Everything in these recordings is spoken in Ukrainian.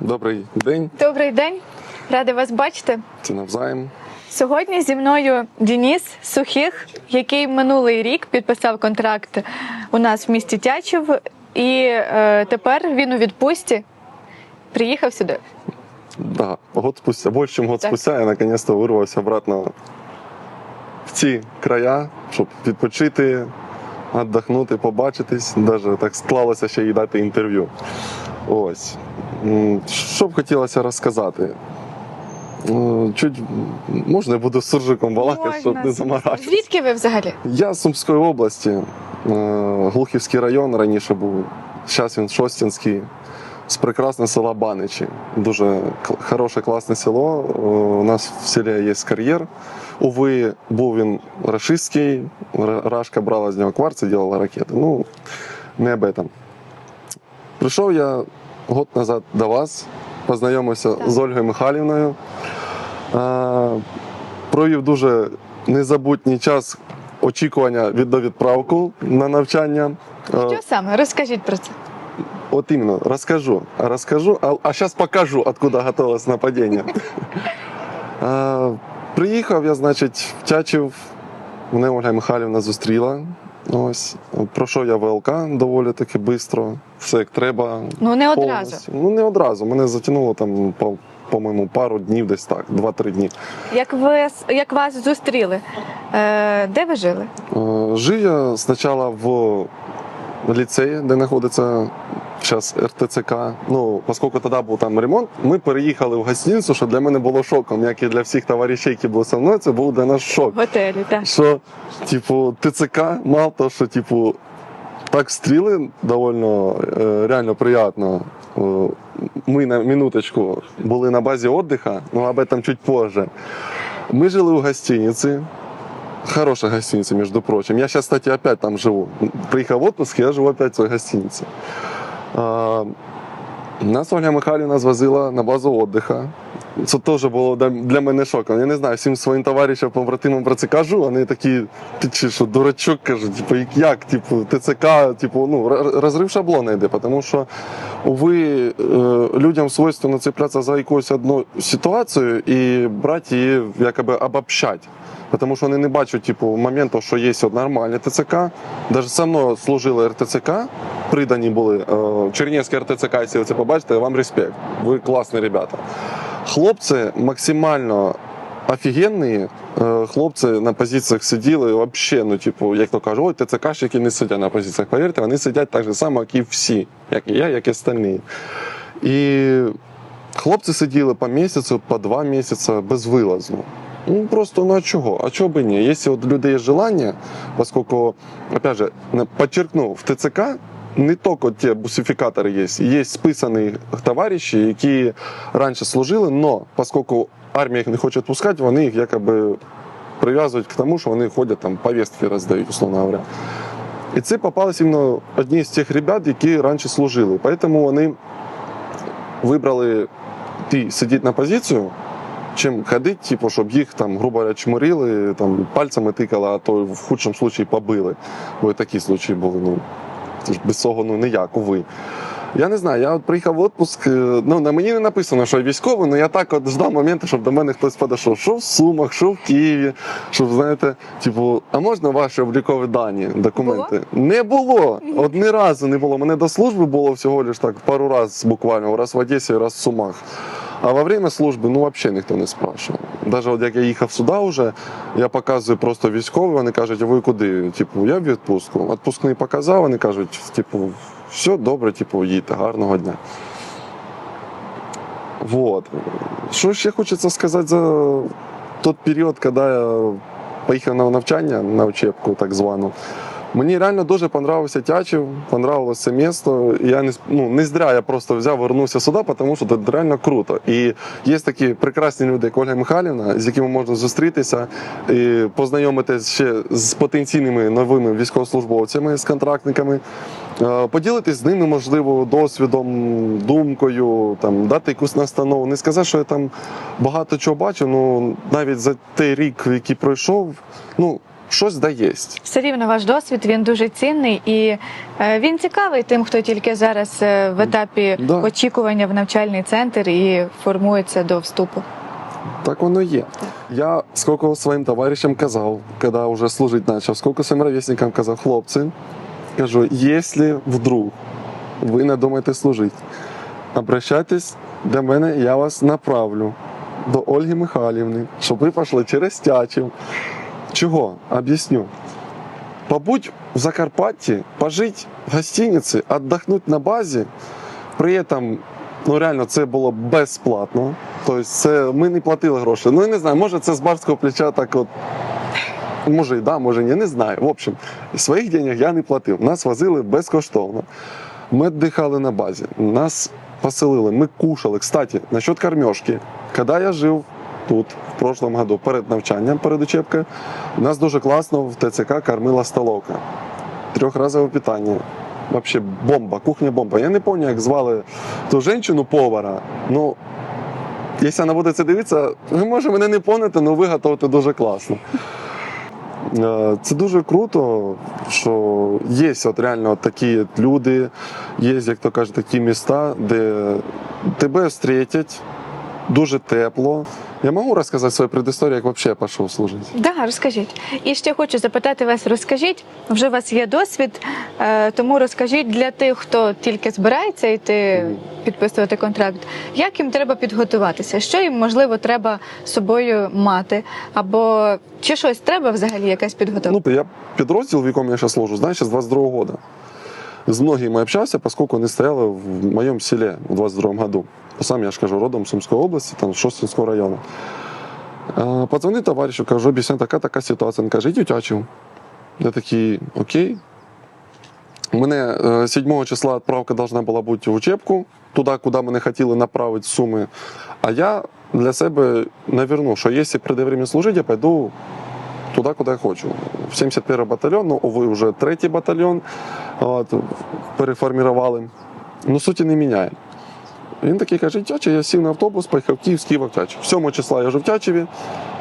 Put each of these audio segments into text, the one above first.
Добрий день, Добрий день, рада вас бачити. це навзаєм. Сьогодні зі мною Дініс Сухих, який минулий рік підписав контракт у нас в місті Тячів, і е, тепер він у відпустці. Приїхав сюди. Да, год спустя, більше, ніж год Так. спустя, я наконец-то вирвався обратно в ці края, щоб відпочити, віддохнути, побачитись. Даже так склалося ще й дати інтерв'ю. Ось. Що б хотілося розказати? Чуть можна я буду з суржиком балакати, щоб не заморачуватися. Звідки ви взагалі? Я з Сумської області, е, Глухівський район раніше був, зараз він Шостінський, з прекрасного села Баничі. Дуже хороше, класне село. Е, У нас в селі є кар'єр. Уви, був він рашистський, Рашка брала з нього кварц і робила ракети. Ну, не об этом. Прийшов я год назад до вас, познайомився Так. з Ольгою Михайлівною. Провів дуже незабутній час очікування від до відправку на навчання. Що саме? Розкажіть про це. От іменно, розкажу. Розкажу, а, а зараз покажу, откуда готовилось нападіння. Приїхав я, значить, в Тячів, мене Ольга Михайлівна зустріла. Ось. Пройшов я ВЛК доволі таки швидко, все як треба. Ну не одразу. Ну, не одразу. Мене затягнуло там, по- по-моєму, пару днів десь так, 2-3 дні. Як ви як вас зустріли? Е, де ви жили? Е, Жив я спочатку в ліцеї, де знаходиться зараз РТЦК. Ну, оскільки тоді був там ремонт, ми переїхали в гостиницю, що для мене було шоком, як і для всіх товаришів, які були зі мною, це був для нас шок. В готелі, так. Що, типу, ТЦК, мало того, що, типу, так стріли довольно е, реально приємно. Е, Ми на минуточку були на базі віддиха, но об этом чуть позже. Мы жили в гостинице. Хорошая гостиница, между прочим. Я сейчас, кстати, опять там живу. Приехал в отпуск, я живу опять в своей гостинице. Нас Ольга Михайлівна звозила на базу віддиха. Це теж було для- мене шоком. Я не знаю, всім своїм товаришам, побратимам про це кажу. Вони такі, ти чи що, дурачок кажуть, типу, як- типу, ТЦК, типу, ну, розрив шаблона йде, тому що ви е, людям свойственно цеплятися за якусь одну ситуацію і брати її якоби обобщати. Тому що вони не бачать типу, моменту, що є нормальне ТЦК. Навіть со мною служили РТЦК, придані були. Е, Чернігівське РТЦК, якщо ви це побачите, вам респект. Ви класні ребята. Хлопці максимально офігенні. Е, Хлопці на позиціях сиділи взагалі, ну, типу, як то кажуть, ой, ТЦКшники не сидять на позиціях. Повірте, вони сидять так же само, як і всі, як і я, як і остальні. І хлопці сиділи по місяцю, по два місяці без вилазу. Ну просто ну а чого? А чого би ні? Якщо у людей є желання, поскольку, опять же, подчеркну, в ТЦК не тільки ті бусифікатори є, є списані товариші, які раніше служили, но поскольку армія їх не хоче відпускати, вони їх якоби прив'язують к тому, що вони ходять там повістки роздають, условно говоря. І це попались іменно одні з тих ребят, які раніше служили. Тому вони вибрали ті сидіти на позицію, чим ходити, типу, щоб їх там, грубо говоря, чморили, там, пальцями тикали, а то в худшому случаї побили. Бо і такі случаї були. Ну, без цього ну, ніяк, уви. Я не знаю, я от приїхав в відпуск, е, ну на мені не написано, що я військовий, але я так от ждав моменту, щоб до мене хтось подійшов. Що в Сумах, що в Києві, щоб, знаєте, типу, а можна ваші облікові дані, документи? Не було. От разу не було. Мене до служби було всього лиш так пару разів буквально, раз в Одесі, раз в Сумах. А во время служби ну взагалі ніхто не спрашивав. Навіть от як я їхав сюди вже, я показую просто військові, вони кажуть, а ви куди? Типу, я в відпустку. Відпускний показав, вони кажуть, типу, все добре, типу, їдьте, гарного дня. Вот. Що ще хочеться сказати за той період, коли я поїхав на навчання, на учебку так звану. Мені реально дуже понравився Тячів, понравилось це місто. Я не, ну, не зря я просто взяв, вернувся сюди, тому що це реально круто. І є такі прекрасні люди, як Ольга Михайлівна, з якими можна зустрітися і познайомитися ще з потенційними новими військовослужбовцями, з контрактниками. Е, Поділитись з ними, можливо, досвідом, думкою, там, дати якусь настанову. Не сказати, що я там багато чого бачу, ну навіть за той рік, який пройшов, ну. Щось да єсть. Все рівно ваш досвід він дуже цінний і е, він цікавий тим, хто тільки зараз е, в етапі Да. очікування в навчальний центр і формується до вступу. Так воно є. Я скільки своїм товаришам казав, коли вже служити почав, скільки своїм ровесникам казав, хлопці, кажу, якщо вдруг ви не думаєте служити, обращайтесь до мене, я вас направлю до Ольги Михайлівни, щоб ви пішли через Тячів. Чого? Об'ясню. Побудь в Закарпатті, пожить в гостиниці, віддохнути на базі, при этом, ну реально, це було безплатно. Тобто це, ми не платили гроші. Ну, я не знаю, може це з барського плеча так от. Може і да, може ні, не знаю. В общем, своїх денег я не платив. Нас возили безкоштовно. Ми віддихали на базі. Нас поселили, ми кушали. Кстати, насчет кормежки. Коли я жив тут в прошлом году перед навчанням, перед учебкою, нас дуже класно в ТЦК кормила столовка. Трьохразове питання. Вообще бомба, кухня бомба. Я не пам'ятаю, як звали ту жінку повара. Ну, якщо вона буде це дивитися, ви може мене не поняти, але ви готуєте дуже класно. Е, Це дуже круто, що є от реально такі люди, є, як то кажуть, такі міста, де тебе зустрітять дуже тепло. Я можу розказати свою предісторію, як взагалі я пішов служити? Да, розкажіть. І ще хочу запитати вас, розкажіть, вже у вас є досвід, е, тому розкажіть для тих, хто тільки збирається йти підписувати контракт, як їм треба підготуватися, що їм можливо треба з собою мати, або чи щось треба взагалі якась підготовка? Ну, я підрозділ, в якому я зараз служу, знаю, ще з 22 года. З многими общався, поскольку вони стояли в моєму селі у 22 году. Сам я ж кажу, родом з Сумської області, там Шостинського району. Е, товаришу, кажу, об'ясняю, така така ситуація. Він каже, йдіть утячив. Я такий, окей. Мене е, 7 числа відправка должна була бути в учебку, туди, куди мене хотіли направити суми. А я для себе навернув, що якщо прийде время служити, я пойду туди, куди я хочу. В 71 батальйон, ну, ви вже третій батальйон от, переформували. Ну, суті не міняє. Він такий каже, тяча, я сів на автобус, поїхав Київ, з Києва в Тячів. 7 числа я вже в Тячеві,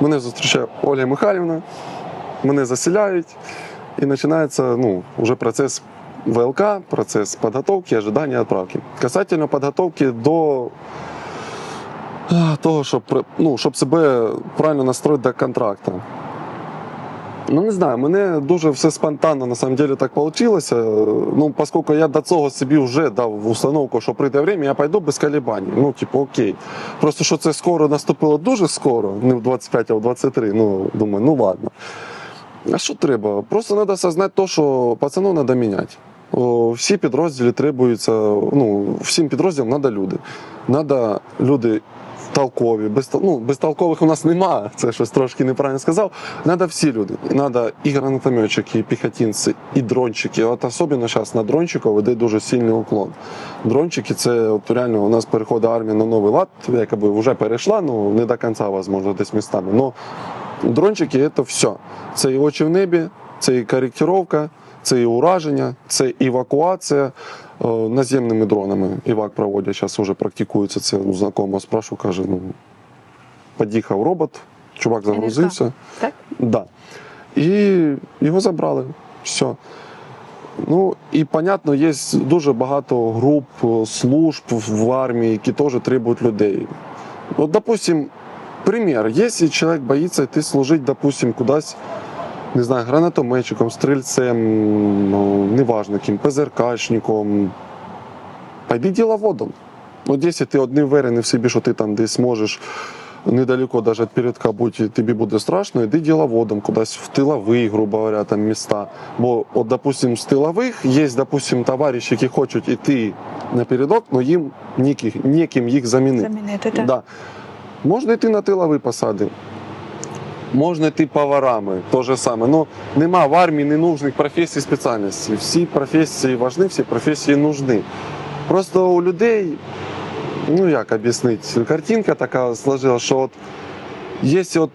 мене зустрічає Ольга Михайлівна, мене заселяють, і починається ну, вже процес ВЛК, процес підготовки, ожидання відправки. Касательно підготовки до того, щоб, ну, щоб себе правильно настроїти до контракту. Ну, не знаю, мене дуже все спонтанно на самом деле так получилось. Ну, поскольку я до цього собі вже дав установку, що прийде время, я пойду без колебань. Ну, типу, окей. Просто що це скоро наступило дуже скоро, не в 25, а в 23. Ну, думаю, ну ладно. А що треба? Просто треба осознати те, що пацану треба міняти. Всі підрозділи требуються, ну, всім підрозділам треба люди. Треба люди толкові, без, ну, безтолкових у нас нема, це щось трошки неправильно сказав. Треба всі люди. Треба і гранатометчики, і піхотинці, і дрончики. От особливо зараз на дрончиків йде дуже сильний уклон. Дрончики це от реально у нас переходить армія на новий лад, якби вже перейшла, ну не до кінця, можливо, десь містами. Но дрончики це все. Це і очі в небі, це і коректировка, це і ураження, це і евакуація е, наземними дронами. Івак проводять, зараз вже практикується це у знакомого спрошу, каже, ну, під'їхав робот, чувак загрузився. Так? Да. І його забрали. Все. Ну і понятно, є дуже багато груп, е, служб в армії, які теж требують людей. Вот, допустим, пример. Если человек боится идти служить, допустим, кудись, не знаю, гранатометчиком, стрільцем, ну, неважно ким, ПЗРКшником, пойди діловодом. От якщо ти одним вирений в собі, що ти там десь можеш недалеко даже від передка бути, тобі буде страшно, йди діловодом кудись в тиловий, грубо говоря, там міста. Бо, от, допустим, з тилових є, допустим, товариші, які хочуть йти на передок, але їм ніким їх замінити. Замінити, так. Да. Можна йти на тилові посади. Можна йти поварами, то же саме. Ну, нема в армії ненужних професій спеціальностей. Всі професії важні, всі професії нужні. Просто у людей, ну як об'яснити, картинка така сложилась, що от якщо от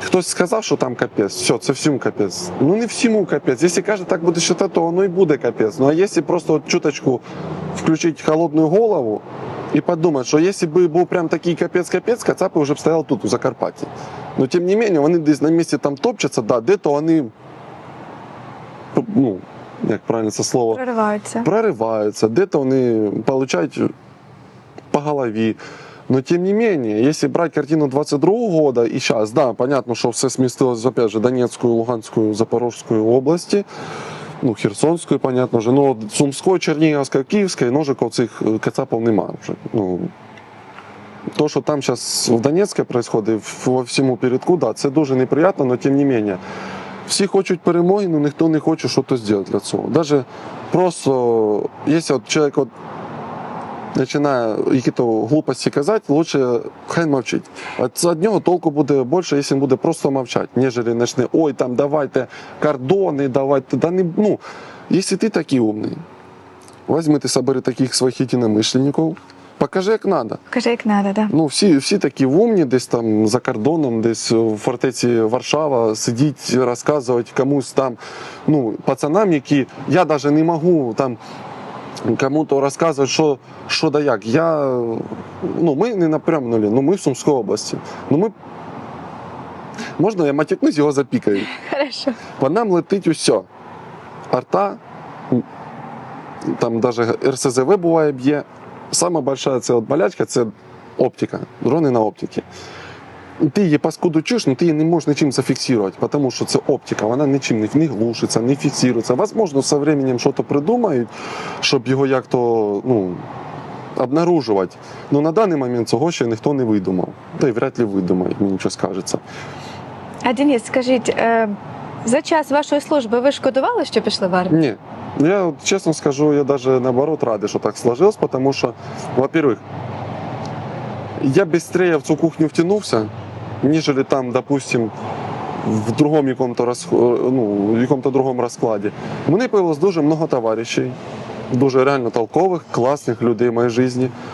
хтось сказав, що там капець, все, це всім капець. Ну не всьому капець. Якщо каже, так буде вважати, то воно і буде капець. Ну а якщо просто от чуточку включити холодну голову, и подумать, что если бы был прям такий капець-капець, Кацапи вже б стояли тут, у Закарпатті. Но тим не менее, вони десь на місці там топчаться, да, де-то вони, ну, як правильно це слово, Прориваються. прориваються, де-то вони получають по голові. Но тем не менее, если брать картину 22 года и сейчас, да, понятно, что все сместилось, опять же, Донецкую, Луганскую, Запорожскую области, ну, Херсонської, понятно Ну, Сумської, Чернігівської, Київської, Киевской ножиков цих кацапів немає вже. Ну, то, що там зараз в Донецьке відбувається, во всьому передку, да, це дуже неприємно, але тим не менше. Всі хочуть перемоги, але ніхто не хоче щось зробити для цього. Навіть просто, якщо от чоловік от починає якісь глупості казати, лучше хай мовчить. От від нього толку буде більше, якщо він буде просто мовчати, ніж почне, ой, там давайте кордони, давайте. Да не, ну, якщо ти такий умний, візьми ти собери таких своїх єдиномишленників, покажи, як треба. Каже, як треба, да. Ну, всі, всі такі умні, десь там за кордоном, десь в фортеці Варшава, сидіть, розказувати комусь там, ну, пацанам, які я навіть не можу там кому-то розказувати, що, що да як. Я, ну, ми не напрямнули, ну ми в Сумській області. Ну, ми, можна я матюкнусь, його запікають. Хорошо. По нам летить усе. Арта, там навіть РСЗВ буває б'є. Сама большая це от болячка це оптика, дрони на оптиці. Ти її паскуду чуєш, але ти її не можеш нічим зафіксувати, тому що це оптика, вона нічим не, не глушиться, не фіксується. Возможно, з часом щось придумають, щоб його як-то ну, обнаружувати. Але на даний момент цього ще ніхто не видумав. Та й вряд ли видумає, мені щось кажеться. А Денис, скажіть, е, за час вашої служби ви шкодували, що пішли в армію? Не. Я вот честно скажу, я даже наоборот рад, что так сложилось, потому что, во-первых, я быстрее в цю кухню втянулся, нежели там, допустим, в другому якому-то роз... ну, якому-то другому розкладі. У мене появилось дуже много товаришів, дуже реально толкових, класних людей в моїй житті.